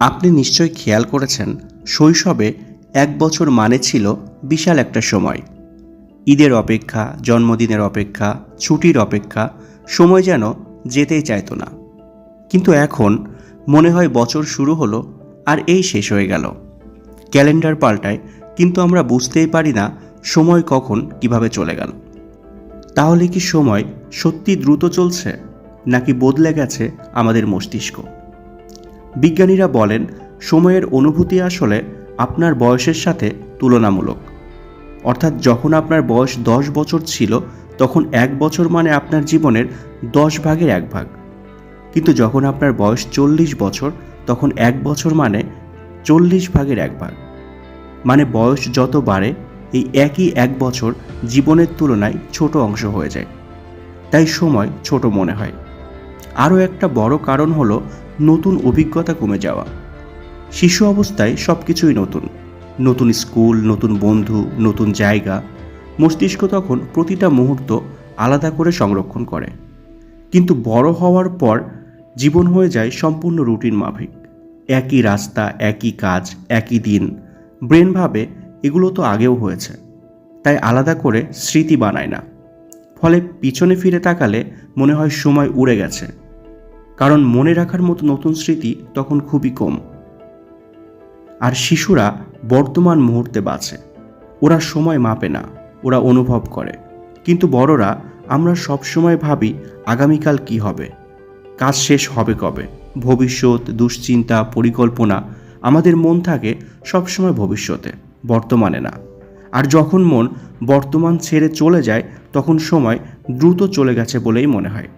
আপনি নিশ্চয় খেয়াল করেছেন, শৈশবে এক বছর মানে ছিল বিশাল একটা সময়। ঈদের অপেক্ষা, জন্মদিনের অপেক্ষা, ছুটির অপেক্ষা, সময় যেন যেতেই চাইতো না। কিন্তু এখন মনে হয় বছর শুরু হলো আর এই শেষ হয়ে গেল। ক্যালেন্ডার পাল্টায় কিন্তু আমরা বুঝতেই পারি না সময় কখন কীভাবে চলে গেল। তাহলে কি সময় সত্যি দ্রুত চলছে, নাকি বদলে গেছে আমাদের মস্তিষ্ক? বিজ্ঞানীরা বলেন, সময়ের অনুভূতি আসলে আপনার বয়সের সাথে তুলনামূলক। অর্থাৎ যখন আপনার বয়স দশ বছর ছিল, তখন এক বছর মানে আপনার জীবনের দশ ভাগের এক ভাগ। কিন্তু যখন আপনার বয়স চল্লিশ বছর, তখন এক বছর মানে চল্লিশ ভাগের এক ভাগ। মানে বয়স যত বাড়ে, এই একই এক বছর জীবনের তুলনায় ছোট অংশ হয়ে যায়। তাই সময় ছোট মনে হয়। আরও একটা বড় কারণ হলো নতুন অভিজ্ঞতা কমে যাওয়া। শিশু অবস্থায় সব কিছুই নতুন। নতুন স্কুল, নতুন বন্ধু, নতুন জায়গা। মস্তিষ্ক তখন প্রতিটা মুহূর্ত আলাদা করে সংরক্ষণ করে। কিন্তু বড় হওয়ার পর জীবন হয়ে যায় সম্পূর্ণ রুটিন মাফিক। একই রাস্তা, একই কাজ, একই দিন। ব্রেন ভাবে এগুলো তো আগেও হয়েছে। তাই আলাদা করে স্মৃতি বানায় না। ফলে পিছনে ফিরে তাকালে মনে হয় সময় উড়ে গেছে। কারণ মনে রাখার মতো নতুন স্মৃতি তখন খুবই কম। আর শিশুরা বর্তমান মুহূর্তে বাঁচে। ওরা সময় মাপে না, ওরা অনুভব করে। কিন্তু বড়রা, আমরা সব সময় ভাবি, আগামীকাল কি হবে? কাজ শেষ হবে কবে? ভবিষ্যৎ, দুশ্চিন্তা, পরিকল্পনা, আমাদের মন থাকে সবসময় ভবিষ্যতে, বর্তমানে না। আর যখন মন বর্তমান ছেড়ে চলে যায়, তখন সময় দ্রুত চলে গেছে বলেই মনে হয়।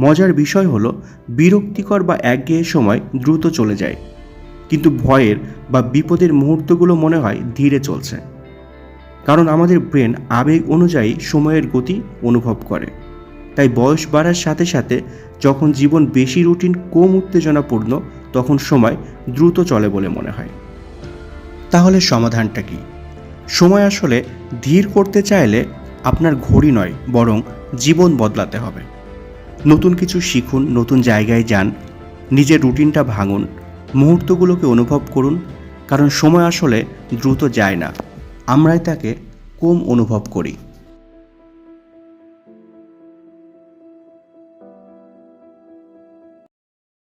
মজার বিষয় হলো, বিরক্তিকর বা একঘেয়ে সময় দ্রুত চলে যায়। কিন্তু ভয়ের বা বিপদের মুহূর্তগুলো মনে হয় ধীরে চলছে। কারণ আমাদের ব্রেন আবেগ অনুযায়ী সময়ের গতি অনুভব করে। তাই বয়স বাড়ার সাথে সাথে যখন জীবন বেশি রুটিন, কম উত্তেজনাপূর্ণ, তখন সময় দ্রুত চলে বলে মনে হয়। তাহলে সমাধানটা কি? সময় আসলে ধীর করতে চাইলে আপনার ঘড়ি নয়, বরং জীবন বদলাতে হবে। নতুন কিছু শিখুন, নতুন জায়গায় যান, নিজের রুটিনটা ভাঙুন, মুহূর্তগুলোকে অনুভব করুন, কারণ সময় আসলে দ্রুত যায় না। আমরাই তাকে কম অনুভব করি।